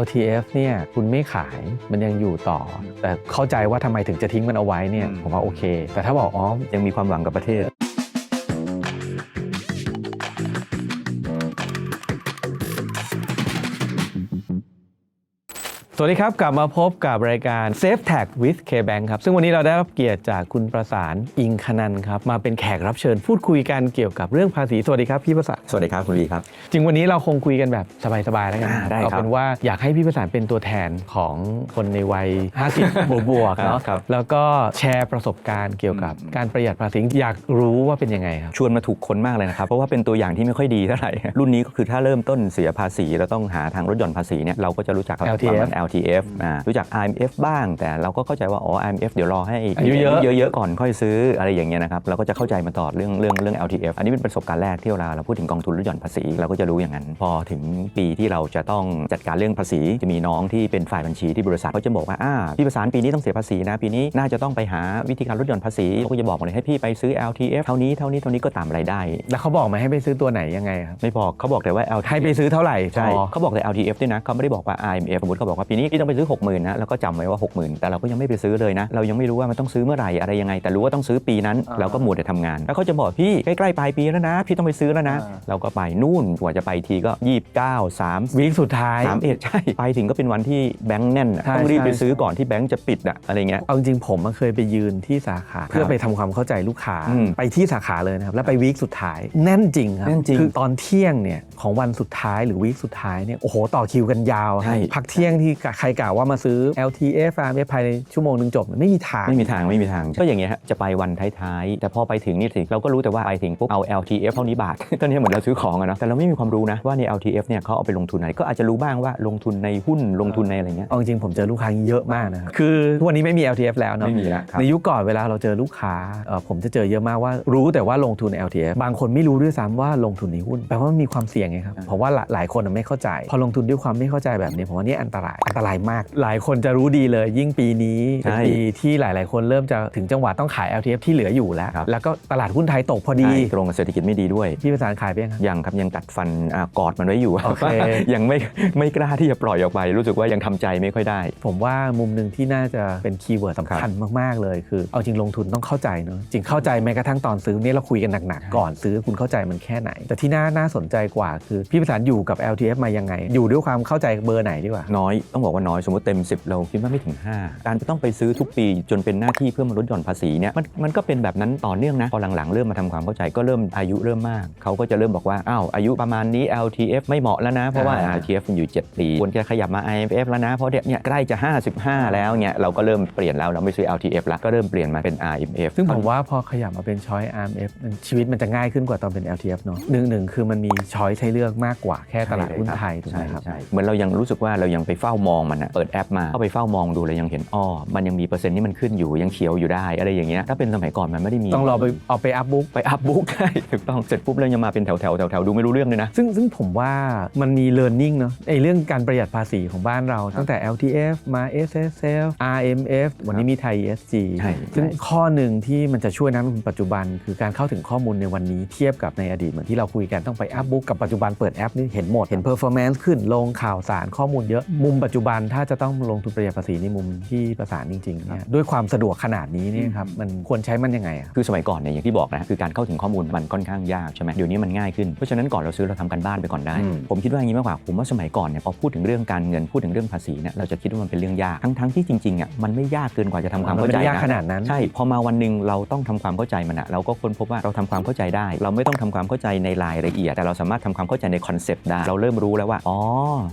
LTF เนี่ยคุณไม่ขายมันยังอยู่ต่อ แต่เข้าใจว่าทำไมถึงจะทิ้งมันเอาไว้เนี่ยอืมผมว่าโอเค แต่ถ้าบอกอ๋อยังมีความหวังกับประเทศ สวัสดีครับกลับมาพบกับรายการ Safe Tag with KBank ครับ ซึ่งวันนี้เราได้รับเกียรติจากคุณประสานอิงคนันท์ครับ มาเป็นแขกรับเชิญพูดคุยกันเกี่ยวกับเรื่องภาษี สวัสดีครับพี่ประสานสวัสดีครับคุณวีครับ จริงวันนี้เราคงคุยกันแบบสบายๆแล้วกันอ่าได้ครับเอาเป็นว่าอยากให้พี่ประสานเป็นตัวแทนของคนในวัย 50บวกบวกๆเนาะครับ แล้วก็แชร์ประสบการณ์เกี่ยวกับการประหยัดภาษีอยากรู้ว่าเป็นยังไงครับ ชวนมาถูกคนมากเลยนะครับเพราะว่าเป็นตัวอย่างที่ไม่ค่อยดีเท่าไหร่รุ่นนี้ก็คือถ้าเริ่มต้นเสียภาษีเราต้องหาทางลดหย่อนภาษีเนี่ยเราก็จะรู้จัก LTF ประมาณ LTF อ่ารู้จัก IMF บ้าง แต่เราก็เข้าใจว่าอ๋อ IMF เดี๋ยวรอให้อายุเยอะเยอะๆก่อนค่อยซื้ออะไรอย่างเงี้ยนะครับเราก็จะเข้าใจมาตลอดเรื่องเรื่องเรื่อง LTF อันนี้เป็นประสบการณ์แรกที่เวลาเราพูดถึงกองทุนลดหย่อนภาษีเราก็จะรู้อย่างนั้น พอถึงปีที่เราจะต้องจัดการเรื่องภาษีจะมีน้องที่เป็นฝ่ายบัญชีที่บริษัทเขาจะบอกว่าอ่าพี่ประสานปีนี้ต้องเสียภาษีนะปีนี้น่าจะต้องไปหาวิธีการลดหย่อนภาษีเขาก็จะบอกมาเลยให้พี่ไปซื้อ LTF เท่านี้เท่านี้เท่านี้ก็ตามรายได้ แล้วเขาบอกไหมให้ไปซื้อตัวไหนยังไงครับไม่บอกเขาบอกแต่ว่า LTF ให้ไปซื้อเท่าไหร่ใช่พอเขาบอกแต่ LTF ด้วยนะเขาไม่ได้บอกว่า IMF สมมติเขาบอกว่าปีนี้พี่ต้องไปซื้อ 60,000นะแล้วก็จำไว้ว่า 60,000 แต่เราก็ยังไม่ไปซื้อเลยนะ เรายังไม่รู้ว่ามันต้องซื้อเมื่อไหร่อะไรยังไง แต่รู้ว่าต้องซื้อปีนั้นอ่าเราก็มัวแต่ทำงาน แล้วเขาจะบอกพี่ใกล้ๆปลายปีแล้วนะ พี่ต้องไปซื้อแล้วนะอ่าเราก็ไปนู่นกว่าจะไปทีก็ 29 3 วีคสุดท้ายสามเอ็ดใช่ไปถึงก็เป็นวันที่แบงค์แน่นอะใช่ต้องรีบไปใช่ ซื้อก่อนที่แบงค์จะปิดอะอะไรเงี้ย เอาจริงๆผมอะเคยไปยืนที่สาขาเพื่อไปทำความเข้าใจลูกค้าอืมไปที่สาขาเลยนะครับแล้วไปวีคสุดท้ายแน่นจริงครับแน่นจริง คือตอนเที่ยงเนี่ย ของวันสุดท้ายหรือวีคสุดท้ายเนี่ยโอ้โหต่อคิวกันยาวใช่ พักเที่ยงที่ใครกล่าวว่ามาซื้อ LTF RMF ภายในชั่วโมงหนึ่งจบไม่มีทาง ไม่มีทางไม่มีทาง ก็อย่างเงี้ยฮะจะไปวันท้ายๆ แต่พอไปถึงนี่สิเราก็รู้แต่ว่าไปถึงปุ๊บเอา LTF เท่านี้บาทก็เนี่ยเหมือนเราซื้อของอะเนาะแต่เราไม่มีความรู้นะว่าใน LTF เนี่ยเขาเอาไปลงทุนไหนก็อาจจะรู้บ้างว่าลงทุนในหุ้นลงทุนในอะไรเงี้ยเอาจริงๆผมเจอลูกค้าเยอะมากนะครับคือทุกวันนี้ไม่มี LTF แล้วเนาะไม่มีแล้วครับในยุคก่อนเวลาเราเจอลูกค้าเอ่อผมจะเจอเยอะมากว่า รู้แต่ว่าลงทุน LTF บางคนไม่รู้ด้วยซ้ำว่าลงทุนในหุ้นแปลว่ามันมีความเสี่ยงไงครับเพราะว่าหลายหลายคนอะไม่เข้าใจ พอลงทุนด้วยความไม่เข้าใจแบบนี้ผมว่านี่อันตรายอันตรายมาก หลายคนจะรู้ดีเลย ยิ่งปีนี้เป็นใช่ปีที่หลาย ๆ คนเริ่มจะถึงจังหวะต้องขาย LTF ที่เหลืออยู่แล้วครับแล้วก็ตลาดหุ้นไทยตกพอดีใช่ตรงกับเศรษฐกิจไม่ดีด้วยพี่ประสานขายไปยังครับยังครับยังกัดฟันอ่ากอดมันไว้อยู่โอเคยังไม่ไม่กล้าที่จะปล่อยออกไป รู้สึกว่ายังทำใจไม่ค่อยได้ ผมว่ามุมหนึ่งที่น่าจะเป็นคีย์เวิร์ดสำคัญมาก ๆ เลยคือ เอาจริงลงทุนต้องเข้าใจเนอะจริงเข้าใจแม้กระทั่งตอนซื้อเนี่ยเราคุยกันหนัก ๆ ก่อนซื้อคุณเข้าใจมันแค่ไหน แต่ที่น่าน่าสนใจกว่าคือพี่ประสานอยู่กับ LTF มายังไง อยู่ด้วยความเข้าใจเบอร์ไหนดีกว่า น้อยต้องบอกว่าน้อยสมมติเต็ม 10 เราคิดว่าไม่ถึง 5 การจะต้องไปซื้อทุกปีจนเป็นหน้าที่เพื่อมาลดหย่อนภาษีเนี่ยมันมันก็เป็นแบบนั้นต่อเนื่องนะพอหลังๆเริ่มมาทำความเข้าใจก็เริ่มอายุเริ่มมาก เขาก็จะเริ่มบอกว่าอ้าวอายุประมาณนี้ LTF ไม่เหมาะแล้วนะ เพราะว่าอ่า LTF มันอยู่ 7 ปีควรจะขยับมา IMF แล้วนะเพราะเนี่ยเนี่ยใกล้จะ 55 แล้วเนี่ยเราก็เริ่มเปลี่ยนแล้วเราไม่ซื้อ LTF แล้วก็เริ่มเปลี่ยนมาเป็น IMF ซึ่งผมว่าพอขยับมาเป็นช้อย RMF มันชีวิตมันจะง่ายขึ้นกว่าตอนเป็น LTF เนอะหนึ่งหนึ่งคือมันมีช้อยให้เลือกมากกว่าแค่ตลาดหุ้นไทยถูกไหมใช่ครับใช่เหมือนเรายังรู้สึกว่าเรายังไปเฝ้ามองมันอะเปิดแอปมาเข้าไปเฝ้ามองดูเรายังเห็นอ้อมันยังมีเปอร์เซ็นต์ที่มันขึ้นอยู่ยังเขียวอยู่ได้อะไรอย่างเงี้ยถ้าเป็นสมัยก่อนมันไม่ได้มีต้องรอไปเอาไปอัพบุ๊กไปอัพบุ๊กได้ถูกต้องเสร็จปุ๊บแล้วยังมาเป็นแถวแถวแถวแถวๆดูไม่รู้เรื่องเลยนะซึ่งซึ่งผมว่ามันมี learning เนอะไอเรื่องการประหยัดภาษีของบ้านเราตั้งแต่ LTF มา SSF RMF วันนี้มีไทย ESG ใช่ซึ่งใช่ข้อหนึ่งที่มันจะช่วยนักลงทุนปัจจุบัน คือการเข้าถึงข้อมูลในวันนี้เทียบกับในอดีตเหมือนที่เราคุยกันต้องไปอัพบุ๊กกับปัจจุบันเปิดแอปนี่เห็นหมด เห็น performance ขึ้นลงข่าวสารข้อมูลเยอะ มุมปัจจุบันถ้าจะต้องลงทุนประหยัดภาษีในมุมที่ประสานจริงๆเนี่ยด้วยความสะดวกขนาดนี้เนี่ยครับมันควรใช้มันยังไงอะคือสมัยก่อนเนี่ยอย่างที่บอกนะคือการเข้าถึงข้อมูลมันค่อนข้างยากใช่ไหมเดี๋ยวนี้มันง่ายขึ้นเพราะฉะนั้นก่อนเราซื้อเราทำกันบ้านไปก่อนได้อืมผมคิดว่าอย่างนี้มากกว่าผมว่าสมัยก่อนเนี่ยพอพูดถึงเรื่องการเงินพูดถึงเรื่องภาษีเนี่ยเราจะคิดว่ามันเป็นเรื่องยากทั้งๆที่จริงๆอะมันไม่ยากเกินกว่าจะทำความมันเข้าไม่ใจได้ยากนะขนาดนั้นใช่พอมาวันหนึ่งเราต้องทำความเข้าใจมันอะเราก็ค้นพบว่าเราทำความเข้าใจได้ เราไม่ต้องทำความเข้าใจในรายละเอียดแต่เราสามารถทำความเข้าใจในคอนเซปต์ได้ เราเริ่มรู้แล้วว่า อ๋อ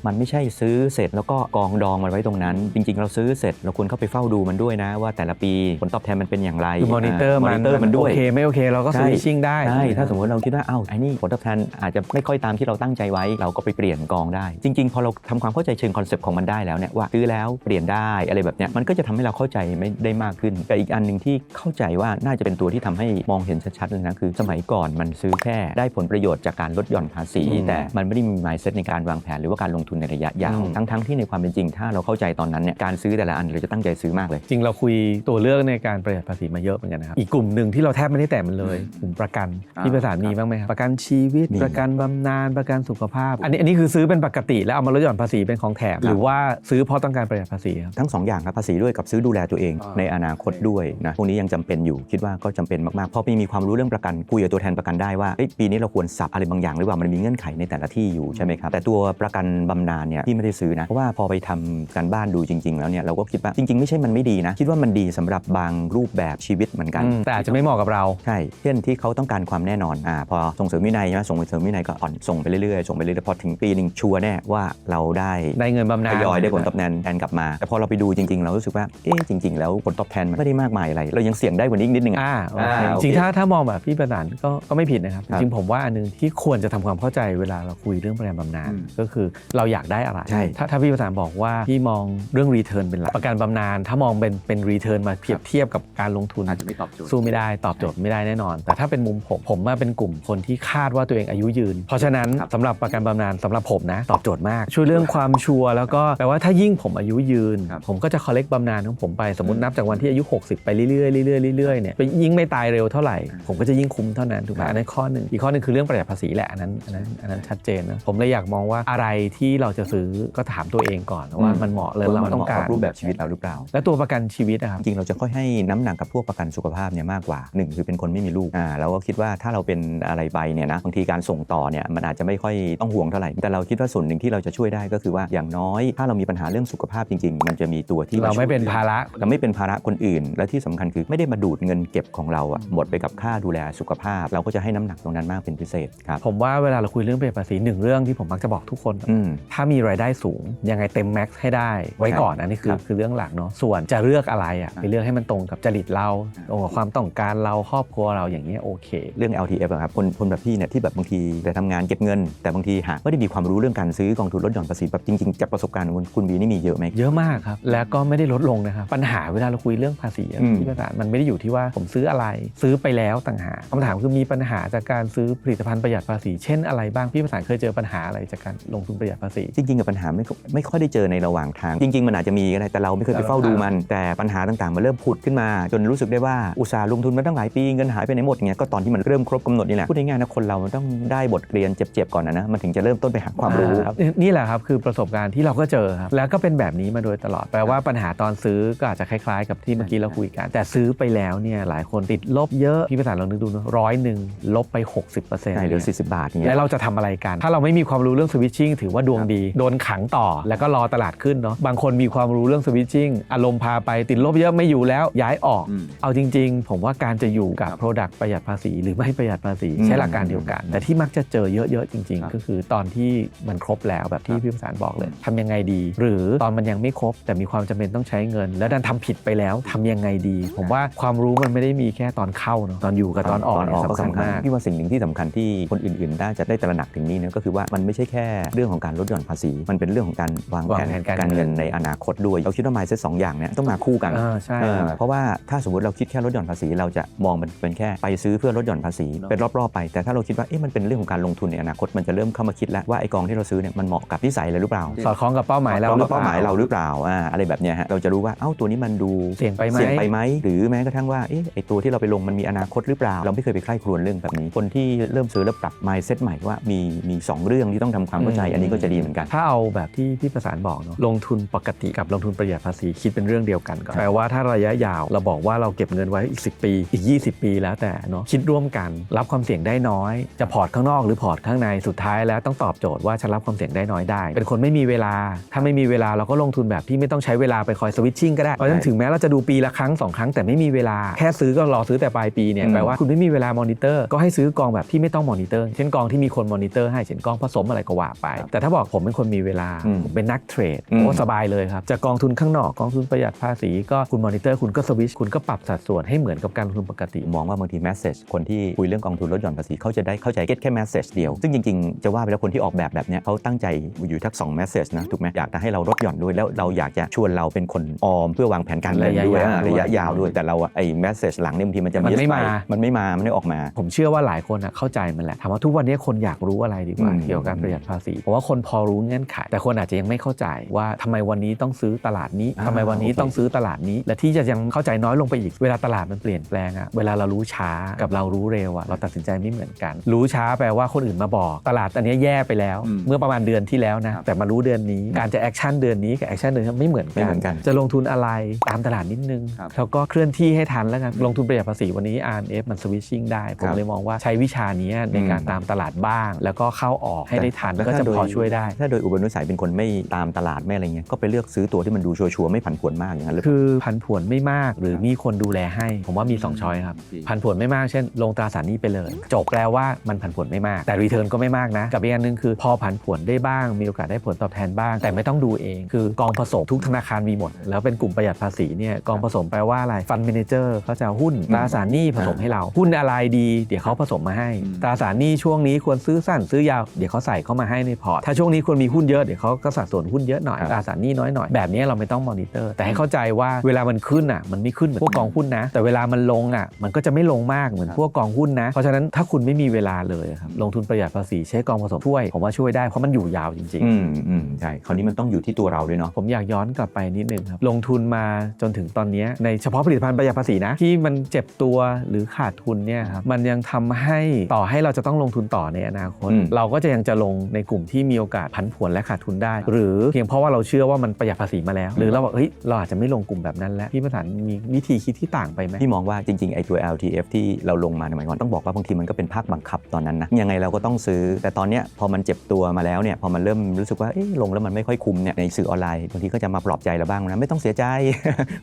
มันไม่ใช่ซื้อเสร็จแล้วก็กองดองมันไว้ตรงนั้น จริง ๆ เราซื้อเสร็จเราควรเข้าไปเฝ้าดูมันด้วยนะ ว่าแต่ละปีผลตอบแทนมันเป็นอย่างไรคือมอนิเตอร์มมัอนนิเตอร์มันด้วยโอเคไม่โอเค เราก็ใช่สวิตชิ่งได้ใช่ถ้าสมมติเราคิดว่าเอ้าไอ้นี่ผลตอบแทนอาจจะไม่ค่อยตามที่เราตั้งใจไว้ เราก็ไปเปลี่ยนกองได้ จริง ๆ พอเราทำความเข้าใจเชิงคอนเซปต์ของมันได้แล้วเนี่ยว่าซื้อแล้วเปลี่ยนได้อะไรแบบเนี้ยมันก็จะทำให้เราเข้าใจไม่ได้มากขึ้นแต่อีกอันหนึ่งที่เข้าใจว่าน่าจะเป็นตัวที่ทำให้มองเห็นชัดๆเลยนะคือ สมัยก่อนมันซื้อแค่ได้ผลประโยชน์จากการลดหย่อนภาษีอืมแต่มันไม่ได้มี mindset ในการวางแผนหรือว่าการลงทุนในระยะยาวอืมทั้งๆที่ในความเป็นเป็นจริง ถ้าเราเข้าใจตอนนั้นเนี่ยการซื้อแต่ละอันเราจะตั้งใจซื้อมากเลย จริงเราคุยตัวเลือกในการประหยัดภาษีมาเยอะเหมือนกันนะครับอีกกลุ่มหนึ่งที่เราแทบไม่ได้แตะมันเลยกลุ่มประกันอ่าที่ประสานมีบ้างไหมครับประกันชีวิตมีประกันบำนาญประกันสุขภาพ อันนี้อันนี้คือซื้อเป็นปกติแล้วเอามาลดหย่อนภาษีเป็นของแถมหรือว่าซื้อเพราะต้องการประหยัดภาษีครับทั้งสองอย่างครับภาษีด้วยกับซื้อดูแลตัวเองอ่าในอนาคตด้วยนะพวกนี้ยังจำเป็นอยู่คิดว่าก็จำเป็นมากๆเพราะมีความรู้เรื่องประกันคุยกับตัวแทนประกันได้ว่าเอ้ยปีนี้เราควรสับอะไรบางอย่างหรือเปล่ามันมีเงื่อนไขในแต่ละที่อยู่ใช่ไหมครับแต่ตัวประกันบำนาญเนี่ยที่ไม่ได้ซื้อนะเพราะว่าพอไปทำการบ้านดูจริง ๆ แล้วเนี่ยเราก็คิดว่าจริง ๆ ไม่ใช่มันไม่ดีนะ คิดว่ามันดีสำหรับบางรูปแบบชีวิตเหมือนกันอืมแต่อาจจะไม่เหมาะกับเราใช่เช่นที่เขาต้องการความแน่นอนอ่าพอส่งเสริมวินัยใช่ไหมส่งเสริมวินัยก็อ่อนส่งไปเรื่อยๆส่งไปเรื่อยๆพอถึงปีหนึ่งชัวร์แน่ว่าเราได้ได้เงินบำนาทญยอยได้ผลตอบแทนแทนกลับมา แต่พอเราไปดูจริง ๆ เรารู้สึกว่าเอ๊ะจริง ๆ แล้วผลตอบแทนมันไม่ได้มากมายอะไร เรายังเสี่ยงได้กว่านี้อีกนิดนึงอะอ่าโอเคอ่าโอเคจริงๆถ้าถ้ามองแบบพี่ประสานก็ก็ไม่ผิดนะครับครับจริงๆผมว่าอันนึงที่ควรจะทำความเข้าใจเวลาเราคุยเรื่องประกันบำนาญอืมก็คือเราอยากได้อะไรใช่ถ้าถ้าพี่ประสานบอกว่าพี่มองเรื่องรีเทิร์นเป็นหลักประกันบำนาญถ้ามองเป็นเป็นรีเทิร์นมาเปรียบเทียบกับการลงทุนอาจจะไม่ตอบโจทย์สู้ไม่ได้ตอบโจทย์ไม่ได้แน่นอน แต่ถ้าเป็นมุมผมผมว่าเป็นกลุ่มคนที่คาดว่าตัวเองอายุยืน เพราะฉะนั้นครับสำหรับประกันบำนาญสำหรับผมนะ ตอบโจทย์มาก ช่วยเรื่องความชัวร์แล้วก็แปลว่าถ้ายิ่งผมอายุยืนครับผมก็จะ collect บำนาญของผมไปสมมตินับจากวันที่อายุ 60 ไปเรื่อยๆเรื่อยๆเรื่อยๆเนี่ยยิ่งไม่ตายเร็วเท่าไหร่ ผมก็จะยิ่งคุ้มเท่านั้นถูกไหมครับอันนั้นข้อหนึ่งอีกข้อหนึ่งคือเรื่องประหยัดภาษีแหละอันนั้นอันนั้นอันนั้นชัดเจนนะผมเลยอยากมองว่าอะไรที่เราจะซื้อก็ถามตัวเองก่อนว่ามันเหมาะเลยเรามันต้อเหงมาะกากัรบรูปแบบชีวิตเราหรือเปล่า และตัวประกันชีวิตนะครับจริงๆเราจะค่อยให้น้ำหนักกับพวกประกันสุขภาพเนี่ยมากกว่าหนึ่งคือเป็นคนไม่มีลูกอ่าเราก็คิดว่าถ้าเราเป็นอะไรไปเนี่ยนะบางทีการส่งต่อเนี่ยมันอาจจะไม่ค่อยต้องห่วงเท่าไหร่แต่เราคิดว่าส่วนหนึ่งที่เราจะช่วยได้ก็คือว่าอย่างน้อย ถ้าเรามีปัญหาเรื่องสุขภาพจริง ๆ มันจะมีตัวที่เราไม่เป็นภาระเราไม่เป็นภาระคนอื่น และที่สำคัญคือไม่ได้มาดูดเงินเก็บของเราอะหมดไปกับค่าดูแลสุขภาพ เราก็จะให้น้ำหนักตรงนั้นมากเป็นพิเศษครับผมว่าเวลาเราคุยเรื่องประหยัดภาษีหนึ่งเรื่องที่ผมมักจะบอกทุกคนอืมถ้ามีรายได้สูง ยังไงเต็มแม็กซ์ให้ได้ไว้ก่อนอันนี้คือครับคือเรื่องหลักเนาะส่วนจะเลือกอะไรอะไปเลือกให้มันตรงกับจริตเราตรงกับความต้องการเราครอบครัวเราอย่างนี้ยโอเค เรื่อง LTF อะครับคนคนแบบพี่เนี่ยที่แบบบางทีแต่ทำงานเก็บเงิน แต่บางทีหาไม่ได้มีความรู้เรื่องการซื้อกองทุนลดหย่อนภาษีแบบจริงๆจากประสบการณ์ของคุณคุณบีนี่มีเยอะไหมเยอะมากครับแล้วก็ไม่ได้ลดลงนะครับปัญหาเวลาเราคุยเรื่องภาษีอะอืมที่ประสานมันไม่ได้อยู่ที่ว่าผมซื้ออะไร ซื้อไปแล้วต่างหากคำถามคือมีปัญหาจากการซื้อผลิตภัณฑ์ประหยัดภาษีเช่นอะไรบ้าง พี่ประสานเคยเจอปัญหาอะไรจากการลงทุนประหยัดภาษี จริงๆกับปัญหาไม่ค่อยไม่ค่อยได้เจอในระหว่างทาง จริง ๆ มันอาจจะมีก็ได้แต่เราไม่เคยไปเฝ้าดูมัน แต่ปัญหาต่างๆ มันเริ่มผุดขึ้นมา จนรู้สึกได้ว่าอุตสาห์ลงทุนมาตั้งหลายปีเงินหายไปไหนหมดเงี้ยก็ตอนที่มันเริ่มครบกำหนดนี่แหละพูดง่ายๆนะคนเรามันต้องได้บทเรียนเจ็บๆก่อนนะนะมันถึงจะเริ่มต้นไปหาความรู้อ่นี่นี่แหละครับคือประสบการณ์ที่เราก็เจอครับแล้วก็เป็นแบบนี้มาโดยตลอดแปลว่าปัญหาตอนซื้อก็อาจจะคล้ายๆ กับที่เมื่อกี้เราคุยกัน แต่ซื้อไปแล้วเนี่ยหลายคนติดลบเยอะพี่ประสานลองนึกดูนะร้อยหนึ่งลบไป 60%ใช่เหลือ40 บาทเงี้แล้ยวเราจะทำอะไรกัน ถ้าเราไม่มีความรู้เรื่องสวิตชิ่งถือว่าดวงดี โดนขังต่อแล้วก็รอตลาดขึ้นเนาะบางคนมีความรู้เรื่องสวิตชิ่งอารมณ์พาไปติดลบเยอะไม่อยู่แล้วย้ายออกอืมเอาจริง ๆ ผมว่าการจะอยู่กับ Product ประหยัดภาษี หรือไม่ประหยัดภาษีอืมใช้หลักการเดียวกัน แต่ที่มักจะเจอเยอะๆจริงครับๆก็คือตอนที่มันครบแล้วแบบที่ครับพี่ประสานบอกเลยทำยังไงดี หรือตอนมันยังไม่ครบ แต่มีความจำเป็นต้องใช้เงิน แล้วดันทำผิดไปแล้วทำยังไงดี ผมว่าความรู้มันไม่ได้มีแค่ตอนเข้าเนาะตอนอยู่กับตอนออกเนี่ยก็สำคัญสำคัญมากพี่ว่าสิ่งหนึ่งที่สำคัญที่คนอื่นๆน่าจะได้ตระหนักถึงนี้นะก็คือว่ามันไม่ใช่แค่เรื่องของการลดหย่อนภาษี มันเป็นเรื่องของการวางวางแผนแผนการการเงิเงินนในอนาคตด้วยเราคิดว่า mindset สองอย่างเนี้ยต้องมาคู่กันเออใช่เออครับเพราะว่าถ้าสมมติเราคิดแค่ลดหย่อนภาษี เราจะมองมันเป็นแค่ไปซื้อเพื่อลดหย่อนภาษีเนอะเป็นรอบๆไป แต่ถ้าเราคิดว่าเอ๊ะมันเป็นเรื่องของการลงทุนในอนาคตมันจะเริ่มเข้ามาคิดแล้วว่าไอ้กองที่เราซื้อเนี่ยมันเหมาะกับนิสัยเราหรือเปล่า สอดคล้องกับเป้าหมายเราเราหรือเป้าหมายปล่เราหรือเปล่าอ่าอะไรแบบเนี้ยฮะเราจะรู้ว่าเอ้าตัวนี้มันดูเสี่ยงไปไหมเสี่ยงไปไหมหรือแม้กระทั่งว่าเอ๊ะไอตัวที่เราไปลงมันมีอนาคตหรือเปล่า เราไม่เคยไปใคร่ครวญเรื่องแบบนี้คนที่เริ่มซื้อแล้วปรับ mindset ใหม่ว่ามีมีสองเรื่องที่ต้องทำความเข้าใจอืมอันนี้ก็จะดีเหมือนกัน ถ้าเอาแบบที่พี่ประสานบอกเนาะลงทุนปกติกับลงทุนประหยัดภาษีคิดเป็นเรื่องเดียวกันก่อนแปลว่าถ้าระยะยาวเราบอกว่าเราเก็บเงินไว้อีก 10 ปี อีก 20 ปีแล้วแต่เนาะคิดร่วมกันรับความเสี่ยงได้น้อย จะพอร์ตข้างนอกหรือพอร์ตข้างในสุดท้ายแล้วต้องตอบโจทย์ว่าฉันรับความเสี่ยงได้น้อยได้ เป็นคนไม่มีเวลา ถ้าไม่มีเวลาเราก็ลงทุนแบบที่ไม่ต้องใช้เวลาไปคอยสวิตชิ่งก็ได้เพราะฉะนั้นถึงแม้เราจะดูปีละครั้งสองครั้งแต่ไม่มีเวลาแค่ซื้อก็รอซื้อแต่ปลายปีเนี่ยอืมแปลว่าคุณไม่มีเวลามอนิเตอร์ก็ให้ซื้อกองแบบที่ไม่ต้องมอนิเตอร์ เช่นกองที่มีคนมอนิเตอร์ให้เช่นกองผสมอะไรก็ว่าไป แต่ถ้าบอกผมเป็นคนมีเวลาอืมผมเป็นนักเทรดอืมโอ้สบายเลยครับจากกองทุนข้างนอกกองทุนประหยัดภาษีก็คุณมอนิเตอร์คุณก็สวิตชคุณก็ปรับสัดส่วนให้เหมือนกับการลงทุนปกติ มองว่าบางที message คนที่คุยเรื่องกองทุนลดหย่อนภาษีเขาจะได้เข้าใจ get แค่ message เดียว ซึ่งจริงๆ จะว่าไปแล้วคนที่ออกแบบแบบเนี้ยเขาตั้งใจอยู่ทั้งสอง message นะถูกไหมอยากจะให้เราลดหย่อนด้วยแล้วเราอยากจะชวนเราเป็นคนออมเพื่อวางแผนการเงินระยะด้วยยาวอ่าด้วยระยะยาวด้วยแต่เราอะไอ้ message หลังเนี่ยบางทีมันจะมันไม่ปมามันไม่มามันไม่ออกมา ผมเชื่อว่าหลายคนอะเข้าใจมันแหละถามว่าทุกวันนี้คนอยากรู้อะไรดีกว่าอืมเกี่ยวกับการประหยัดภาษีเพราะว่าคนพอรู้เงื่อนไข แต่คนอาจจะยังไม่เข้าเข้าใจว่าทำไมวันนี้ต้องซื้อตลาดนี้อ่าทำไมวันนี้โอเคต้องซื้อตลาดนี้ และที่จะยังเข้าใจน้อยลงไปอีกเวลาตลาดมันเปลี่ยนแปลงอะเวลาเรารู้ช้ากับเรารู้เร็วอะเราตัดสินใจไม่เหมือนกัน รู้ช้าแปลว่าคนอื่นมาบอก ตลาดอันเนี้ยแย่ไปแล้วอืมเมื่อประมาณเดือนที่แล้วนะครับแต่มารู้เดือนนี้การจะแอคชั่นเดือนนี้กับแอคชั่นเดือนนี้ไม่เหมือนไม่เหมือนกัน จะลงทุนอะไรตามตลาดนิดนึงครับแล้วก็เคลื่อนที่ให้ทันแล้วกันลงทุนประหยัดภาษีวันนี้ RMF มันสวิตชิ่งได้ผครัมบเลยมองว่าใช้วิชานี้ในการอืมตามตลาดบ้าง แล้วก็เข้าออกให้ได้ทันแล้วก็ถ้าจะโดพอช่วยได้ ถ้าโดยอุปนิสัยเป็นคนไม่ตามตลาดไม่อะไรเงี้ยก็ไปเลือกซื้อตัวที่มันดูชัวร์ๆไม่ผันผวนมากอย่างนั้นหรือเปล่าคือพันผวนไม่มากหรือมีคนดูแลให้ ผมว่ามี2ช้อยครับอืมพันผวนไม่มากเช่น ลงตราสารหนี้ไปเลย จบแปลว่ามันผันผวนไม่มาก แต่รีเทิร์นก็ไม่มากนะ กับอีกอันหนึงคือพอผันผวนได้บ้าง มีโอกาสได้ผลตอบแทนบ้าง แต่ไม่ต้องดูเอง คือกองผสมทุกธนาคารมีหมด แล้วเป็นกลุ่มประหยัดภาษีเนี่ยกองผสมแปลว่าอะไรฟันเมนเจอร์เขาจะเอาหุ้นตราสารหนี้ผสมให้เราหุ้นอะไรดี เดี๋ยวเขาผสมมาให้อืมตราสารหนี้ช่วงนี้ควรซื้อสั้นซื้อยาวเดี๋ยวเขาใส่เข้ามาให้ในพอร์ตถ้าช่วงนี้ควรมีหุ้นเยอะเดี๋ยวเขาก็สัดส่วนหุ้นเยอะหน่อยครับ ตราสารหนี้น้อยหน่อยแบบนี้เราไม่ต้องมอนิเตอร์ แต่ให้เข้าใจว่าเวลามันขึ้นอะมันไม่ขึ้นเหมือนพวกกองหุ้นนะ แต่เวลามันลงอะมันก็จะไม่ลงมากเหมือนพวกกองหุ้นนะ เพราะฉะนั้นถ้าคุณไม่มีเวลาเลยครับลงทุนประหยัดภาษีใช้กองผสมช่วย ผมว่าช่วยได้เพราะมันอยู่ยาวจริงๆอืมอืมใช่คราวนี้มันต้องอยู่ที่ตัวเราด้วยเนาะผมอยากย้อนกลับไปนิดนึงครับลงทุนมาจนถึงตอนเนี้ยในเฉพาะผลิตภัณฑ์ประหยัดภาษีนะที่มันเจ็บตัวหรือขาดทุนเนี่ยครับมันยังทำให้ต่อให้เราจะต้องลงทุนต่อในอนาคตอืมเราก็จะยังจะลงในกลุ่มที่มีโอกาสผันผวนและขาดทุนได้ หรือเพียงเพราะว่าเราเชื่อว่ามันประหยัดภาษีมาแล้ว หรือเราบอกเฮ้ยเราอาจจะไม่ลงกลุ่มแบบนั้นแล้วพี่ประธานมีวิธีคิดที่ต่างไปไหมพี่มองว่าจริงๆไอ้ตัว LTF ที่เราลงมาในสมัยก่อนต้องบอกว่าบางทีมันก็เป็นภาคบังคับตอนนั้นนะยังไงเราก็ต้องซื้อ แต่ตอนเนี้ยพอมันเจ็บตัวมาแล้วเนี่ยพอมันเริ่มรู้สึกว่าเอ๊ะลงแล้วมันไม่ค่อยคุ้มเนี่ยในสื่อออนไลน์บางทีก็จะมาปลอบใจเราบ้างนะไม่ต้องเสียใจ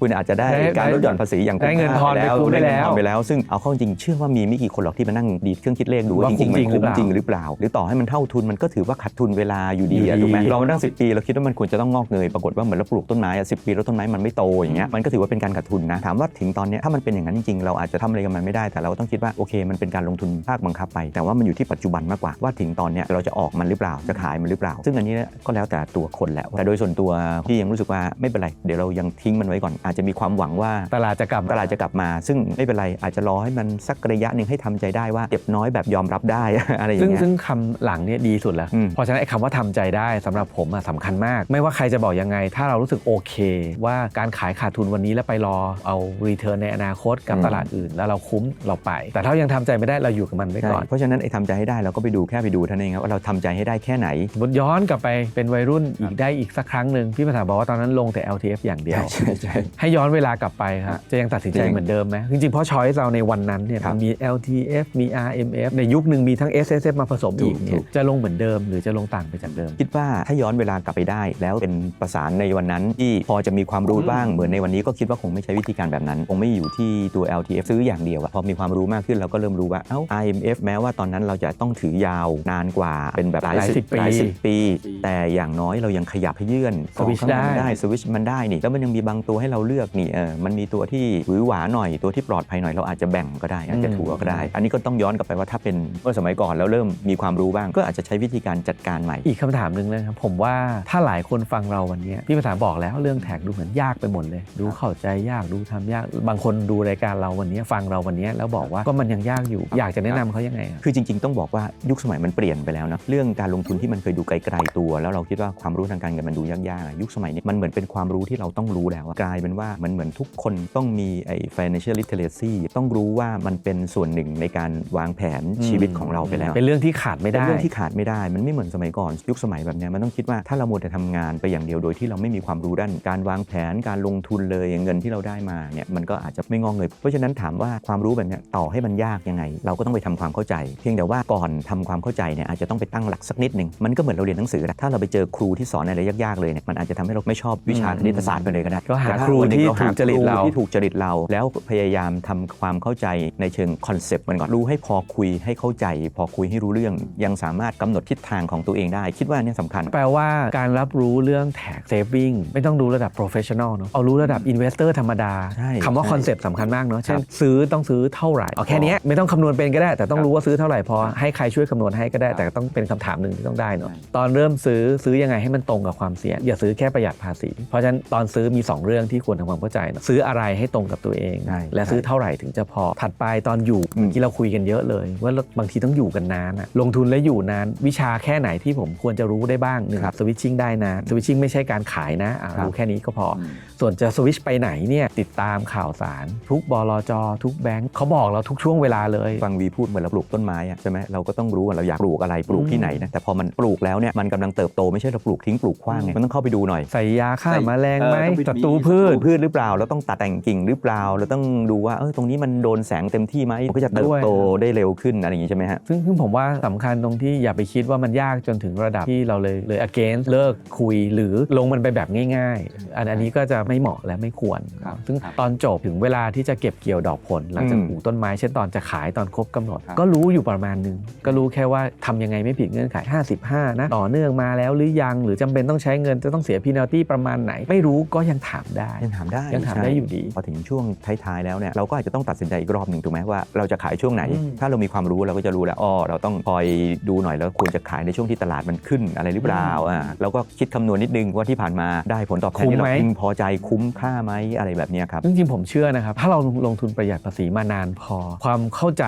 คุณอาจจะได้ได้การลดหย่อนภาษีอย่างได้เงินทอนไปคุ้มได้ได้เงินทอนแล้วไปแล้ว ซึ่งเอาเข้าจริงๆเชื่อว่ามีไม่กี่คนหรอกที่มานั่งดีดเครื่องคิดเลขดูว่าว่าจริงๆมันคุ้คุ้มมจจริริงงหหรืรืออเปเปล่าล่า หรือต่อให้มันเท่าทุนมันก็ถือว่าขาดทุนเวลาอยู่ดีอยู่อะดีถูกไหมเรามานั่งสิปีเราคิดว่ามันควรจะต้องงอกเงยปรากฏว่าเหมือนเราปลูกต้นไม้อะสิปีแล้วต้นไม้มันไม่โตอย่างเงี้ยมันก็ถือว่าเป็นการขาดทุนนะถามว่าถึงตอนเนี้ยถ้ามันเป็นอย่างนั้นจริงๆเราอาจจะทำอะไรกับมันไม่ได้แต่เราก็ต้องคิดว่าโอเค มันเป็นการลงทุนภาคบังคับไป แต่ว่ามันอยู่ที่ปัจจุบันมากกว่าว่าถึงตอนเนี้ยเราจะออกมันหรือเปล่าจะขายมันหรือเปล่า ซึ่งอันนี้ก็แล้วแต่ตัวคนแหละแต่โดยส่วนตัวพี่ยังรู้สึกว่าไม่เป็นไรเดี๋ยวเรายังทิ้งมันไว้ก่อน อาจจะมีความหวังว่าตลาดจะกลับตลาดจะกลับมา ซึ่งไม่เป็นไรอาจจะรอให้มันสักระยะหนึ่งให้ทำใจได้ว่าเจ็บน้อยแบบยอมรับได้ อะไรอย่าซึ่งงเงี้ยซึ่งคำหลังเนี่ยดีสุดแล้วอืมเพราะฉะนั้นไอ้คำว่าทำใจได้สำหรับผมอะสำคัญมาก ไม่ว่าใครจะบอกยังไง ถ้าเรารู้สึกโอเค ว่าการขายขาดทุนวันนี้แล้วไปรอเอารีเทิร์นในอนาคตกับอืมตลาดอื่น แล้วเราคุ้มเราไป แต่ถ้ายังทำใจไม่ได้เราอยู่กับมันไว้ใช่ก่อน เพราะฉะนั้นไอ้ทำใจให้ได้เราก็ไปดูแค่ไปดูเท่านั้นเองครับว่าเราทำใจให้ได้แค่ไหนสมมติย้อนกลับไปเป็นวัยรุ่นอีกได้อีกสักครั้งหนึ่งพี่ประธานบอกว่าตอนนั้นลงแต่ LTF อย่างเดียวใช่ใช่ให้ย้อนเวลากลับไปครับจะยังตัดสินใจจริงเหมือนเดิมไหมจริงๆเพราะช้อยส์เราในวันนั้นเนี่ยครับมันมี LTF มี RMF ในยุคหนึ่งมีทั้ง S S F มาผสมอีกถูเนี่กยจะลงเหมือนเดิมหรือจะลงต่างไปจากเดิม คิดว่าถ้าย้อนเวลากลับไปได้ แล้วเป็นประสานในวันนั้น ที่พอจะมีความรู้บ้างเหมือนในวันนี้ก็คิดว่าคงไม่ใช้วิธีการแบบนั้น คงไม่อยู่ที่ตัว LTF ซื้ออย่างเดียวอะพอมีความรู้มากขึ้นเราก็เริ่มรู้ว่าเอ้า IMF แม้ว่าตอนนั้นเราจะต้องถือยาวนานกว่าเป็นแบบหลายหลายสิบปีหลายสิบปี แต่อย่างน้อยเรายังขยับให้ยื่นสวิตช์ข้างหน้าได้ได้สวิตช์มันได้นี่แล้วมันยังมีบางตัวให้เราเลือกนี่เออมันมีตัวที่หวือหวาหน่อยตัวที่ปลอดภัยหน่อยเราอาจจะแบ่งก็ได้อาจจะถัวก็ได้ อันนี้ก็ต้องย้อนกลับไปว่าถ้าเป็นเมื่อสมัยก่อนแล้วเริ่มมีความรู้บ้าง ก็อาจจะใช้วิธีการจัดการใหม่ อีกคำถามหนึ่งนะครับผมว่าถ้าหลายคนฟังเราวันนี้พี่ภาษาบอกแล้วเรื่องแท็กดูเหมือนยากไปหมดเลย ดูเข้าใจยากดูทำยาก บางคนดูรายการเราวันนี้ฟังเราวันนี้แล้วบอกว่าก็มันยังยากอยู่ อยากจะแนะนำเขายังไงครับคือจริง ๆ ต้องบอกว่ายุคสมัยมันเปลี่ยนไปแล้วนะเรื่องการลงทุนที่มันเคยดูไกลๆตัว แล้วเราคิดว่าความรู้ทางการเงินมันดูยากๆอะยุคสมัยนี้มันเหมือนเป็นความรู้ที่เราต้องรู้แล้วอะกลายเป็นว่ามันเหมือนทุกคนต้องมีไอ้ financial literacy ต้องรู้ว่ามันเป็นส่วนหนึ่งในการวางแผนชีวิตของเราไปแล้วเป็นเรื่องที่ขาดไม่เป็นได้เรื่องที่ขาดไม่ได้ มันไม่เหมือนสมัยก่อน ยุคสมัยแบบเนี้ยมันต้องคิดว่าถ้าเราโมวแต่ทำงานไปอย่างเดียวโดยที่เราไม่มีความรู้ด้านการวางแผนการลงทุนเลยเงินที่เราได้มาเนี่ยมันก็อาจจะไม่งอกเงยเพราะฉะนั้นถามว่าความรู้แบบเนี้ยต่อให้มันยากยังไง เราก็ต้องไปทำความเข้าใจ เพียงแต่ว่าก่อนทำความเข้าใจเนี่ยอาจจะต้องไปตั้งหลักสักนิดหนึ่งมันก็เหมือนเราเรียนหนังสือนะถ้าเราไปเจอครูที่สอนอะไรยากๆเลยเนี่ยมันอาจจะทำให้เราไม่ชอบวิชาคณิตศาสตร์ไปเลยก็ได้ก็หาแต่ถ้ครูวันหนึ่งที่เาหาถูกจริตเราคที่ถูกจริตเรา แล้วพยายามทำความเข้าใจในเชิงคอนเซปต์มันก่อนรู้ให้พอคุยให้เข้าใจ พอคุยให้รู้เรื่องยังสามารถกำหนดทิศทางของตัวเองได้ คิดว่าอันเนี่ยสำคัญ แปลว่าการรับรู้เรื่องแท็กเซฟวิ่งไม่ต้องรู้ระดับ professional เนอะเอารู้ระดับ investor ธรรมดาใช่คำว่าใช่คอนเซปต์สำคัญมากเนอะเช่นครับซื้อต้องซื้อเท่าไหร่เอาแค่เนี้ยไม่ต้องคำนวณเป็นก็ได้ แต่ต้องรู้ว่าซื้อเท่าไหร่พอให้ใครช่วยคำนวณให้ก็ได้ แต่ต้องเป็นคำถามหนึ่งที่ต้องได้เนอะตอนเริ่มซื้อซื้อยังไงให้มันตรงกับความเสี่ยงอย่าซื้อแค่ประหยัดภาษี เพราะฉะนั้นตอนซื้อมี 2 เรื่องที่ควรทำความเข้าใจเนอะซื้ออะไรให้ตรงกับตัวเองใช่และซื้อเท่าไหร่ถึงจะพอถัดไปตอนอยู่อืมที่เราคุยกันเยอะเลย ว่าบางทีต้องอยู่กันนานอะลงทุนและอยู่นานวิชาแค่ไหนที่ผมควรจะรู้ได้บ้างหนึ่งครับสวิตชิ่งงได้นะสวิตชิ่งไม่ใช่การขายนะอะครับรู้แค่นี้ก็พอออืมส่วนจะสวิชไปไหนเนี่ยติดตามข่าวสาร ทุกบลจทุกแบงค์เขาบอกเราทุกช่วงเวลาเลย ฟังวีพูดเหมือนเราปลูกต้นไม้อะใช่ไหมเราก็ต้องรู้ว่าเราอยากปลูกอะไรปลูกที่ไหนนะแต่พอมันปลูกแล้วเนี่ยมันกำลังเติบโตไม่ใช่เราปลูกทิ้งปลูกขว้างไงมันต้องเข้าไปดูหน่อยใส่ยาฆ่าใส่แมลงไหมเออต้องไปศัตรูพืชพืชหรือเปล่าเราต้องตัดแต่งกิ่งหรือเปล่าเราต้องดูว่าเออตรงนี้มันโดนแสงเต็มที่ไหมมันก็จะเติบโตได้เร็วขึ้นอะไรอย่างนี้ใช่ไหมฮะซึ่งซึ่งผมว่าสำคัญตรงที่อย่าไปคิดว่ามันยากจนถึงระดับที่เราเลยเลย against เลิกคุยหรือลงมันไปแบบง่ายๆ อันอันนี้ก็จะไม่เหมาะและไม่ควรครับซึ่งครับตอนจบถึงเวลาที่จะเก็บเกี่ยวดอกผล หลังจากอืมปลูกต้นไม้เช่นตอนจะขายตอนครบกำหนดครับก็รู้อยู่ประมาณนึง ก็รู้แค่ว่าทำยังไงไม่ผิดเงื่อนไข 55 นะ ต่อเนื่องมาแล้วหรือยัง หรือจำเป็นต้องใช้เงินจะต้องเสียพีนาลตี้ประมาณไหน ไม่รู้ก็ยังถามได้ยังถามได้ยังถามใช่ได้อยู่ดี พอถึงช่วงท้ายๆแล้วเนี่ยเราก็อาจจะต้องตัดสินใจอีกรอบหนึ่งถูกไหมว่าเราจะขายช่วงไหนอืมถ้าเรามีความรู้เราก็จะรู้แล้วอ๋อเราต้องคอยดูหน่อยแล้วควรจะขายในช่วงที่ตลาดมันขึ้นอะไรหรือเปล่าอ่าเราก็คิดคำนวณนิดนึงว่าที่ผ่านมาได้ผลตอบแทนที่เราพึงพอใจคุ้มค่าไหมอะไรแบบเนี้ยครับ จริงๆผมเชื่อนะครับ ถ้าเราลงทุนประหยัดภาษีมานานพอ ความเข้าใจ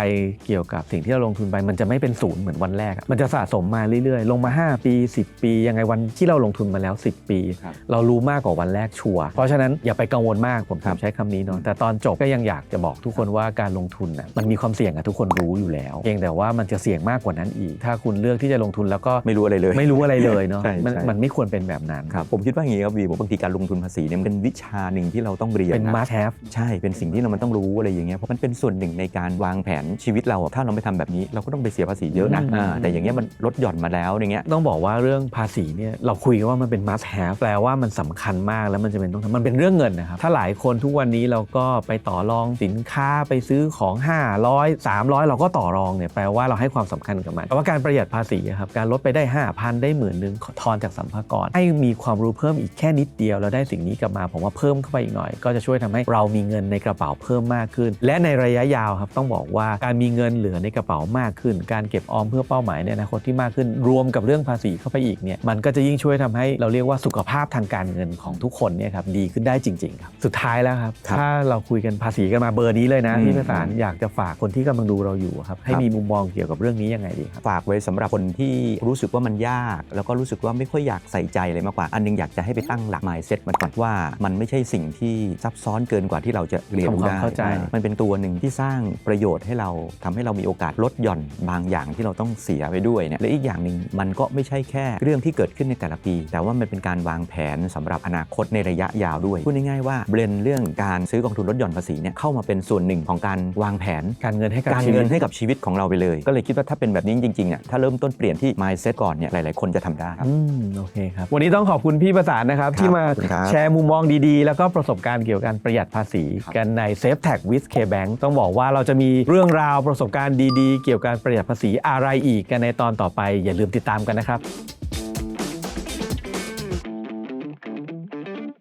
เกี่ยวกับสิ่งที่เราลงทุนไป มันจะไม่เป็นศูนย์เหมือนวันแรกอะมันจะสะสมมาเรื่อยๆ ลงมา 5 ปี 10 ปี ยังไงวันที่เราลงทุนมาแล้ว 10 ปี ครับเรารู้มากกว่าวันแรกชัวร์เพราะฉะนั้นอย่าไปกังวลมากผมครับ ใช้คำนี้เนาะแต่ตอนจบก็ยังอยากจะบอกทุกคนว่าการลงทุนน่ะมันมีความเสี่ยงอะทุกคนรู้อยู่แล้วเพียงแต่ว่ามันจะเสี่ยงมากกว่านั้นอีก ถ้าคุณเลือกที่จะลงทุนแล้วก็ไม่รู้อะไรเลย ไม่รู้อะไรเลยเนาะใช่มันใช่มันไม่ควรเป็นแบบนั้นครับผมคิดว่าอย่างนี้ครับวีผมบางทีการลงทุนภาษีเนี่ยมันเป็นวิชาหนึ่งที่เราต้องเรียนเป็นนะ must have ใช่เป็นสิ่งที่เรามันต้องรู้อะไรอย่างเงี้ยเพราะมันเป็นส่วนหนึ่งในการวางแผนชีวิตเราอะถ้าเราไม่ทำแบบนี้ เราก็ต้องไปเสียภาษีเยอะนะอืมอ่าแต่อย่างเงี้ยมันลดหย่อนมาแล้วอย่างเงี้ยต้องบอกว่าเรื่องภาษีเนี่ยเราคุยกันว่ามันเป็น must have แปลว่ามันสำคัญมากแล้วมันจะเป็นต้องทำมันเป็นเรื่องเงินนะครับถ้าหลายคนทุกวันนี้เราก็ไปต่อรองสินค้าไปซื้อของ 500 300 เราก็ต่อรองเนี่ยแปลว่าเราให้ความสำคัญกับมันแต่ว่าการประหยัดภาษีอะครับการลดไปได้ 5,000 ได้หมื่นหนึ่งทอนจากสัมภากรให้มีความรู้เพิ่มอีกแค่นิดเดียวแล้วได้สิ่งนี้กลับมาผมว่าเพิ่มเข้าไปอีกหน่อย ก็จะช่วยทำให้เรามีเงินในกระเป๋าเพิ่มมากขึ้น และในระยะยาวครับต้องบอกว่าการมีเงินเหลือในกระเป๋ามากขึ้น การเก็บออมเพื่อเป้าหมายในอนาคตที่มากขึ้น รวมกับเรื่องภาษีเข้าไปอีกเนี่ยมันก็จะยิ่งช่วยทำให้เราเรียกว่าสุขภาพทางการเงินของทุกคนเนี่ยครับดีขึ้นได้จริงๆครับสุดท้ายแล้วครับครับถ้าเราคุยกันภาษีกันมาเบอร์นี้เลยนะอืมพี่ประสานอยากจะฝากคนที่กำลังดูเราอยู่ครับให้ครับมีมุมมองเกี่ยวกับเรื่องนี้ยังไงดีครับฝากไว้สำหรับคนที่รู้สึกว่ามันยาก แล้วก็รู้สึกว่าไม่ค่อยอยากใส่ใจอะไรมากกว่า อันหนึงอยากจะให้ไปตั้งหลัก mindset มันก่อนว่า มันไม่ใช่สิ่งที่ซับซ้อนเกินกว่าที่เราจะเรียนรู้ทำความได้เข้าใจอ่มันเป็นตัวหนึ่งที่สร้างประโยชน์ให้เราทำให้เรามีโอกาสลดหย่อนบางอย่างที่เราต้องเสียไปด้วยเนี่ยและอีกอย่างหนึ่งมันก็ไม่ใช่แค่เรื่องที่เกิดขึ้นในแต่ละปี แต่ว่ามันเป็นการวางแผนสำหรับอนาคตในระยะยาวด้วยพูดง่ายๆว่าเบรนเรื่องการซื้อกองทุนลดหย่อนภาษีเนี่ยเข้ามาเป็นส่วนหนึ่งของการวางแผนการเงินให้กับการชีวิเงิตนให้กับชีวิตของเราไปเลย ก็เลยคิดว่าถ้าเป็นแบบนี้จริงๆอะถ้าเริ่มต้นเปลี่ยนที่ mindset ก่อนเนี่ยหลายๆ คนจะทำได้ครับ อืมโอเคครับ วันนี้ต้องขอบคุณพี่ประสานนะครับ ครับที่มาขอบคุณครับแชร์มุมมองดีๆ แล้วก็ประสบการณ์เกี่ยวกับการประหยัดภาษีครับ กันใน Safe Tag with KBank ต้องบอกว่าเราจะมีเรื่องราวประสบการณ์ดีๆ เกี่ยวกับการประหยัดภาษีอะไรอีกกันในตอนต่อไป อย่าลืมติดตามกันนะครับ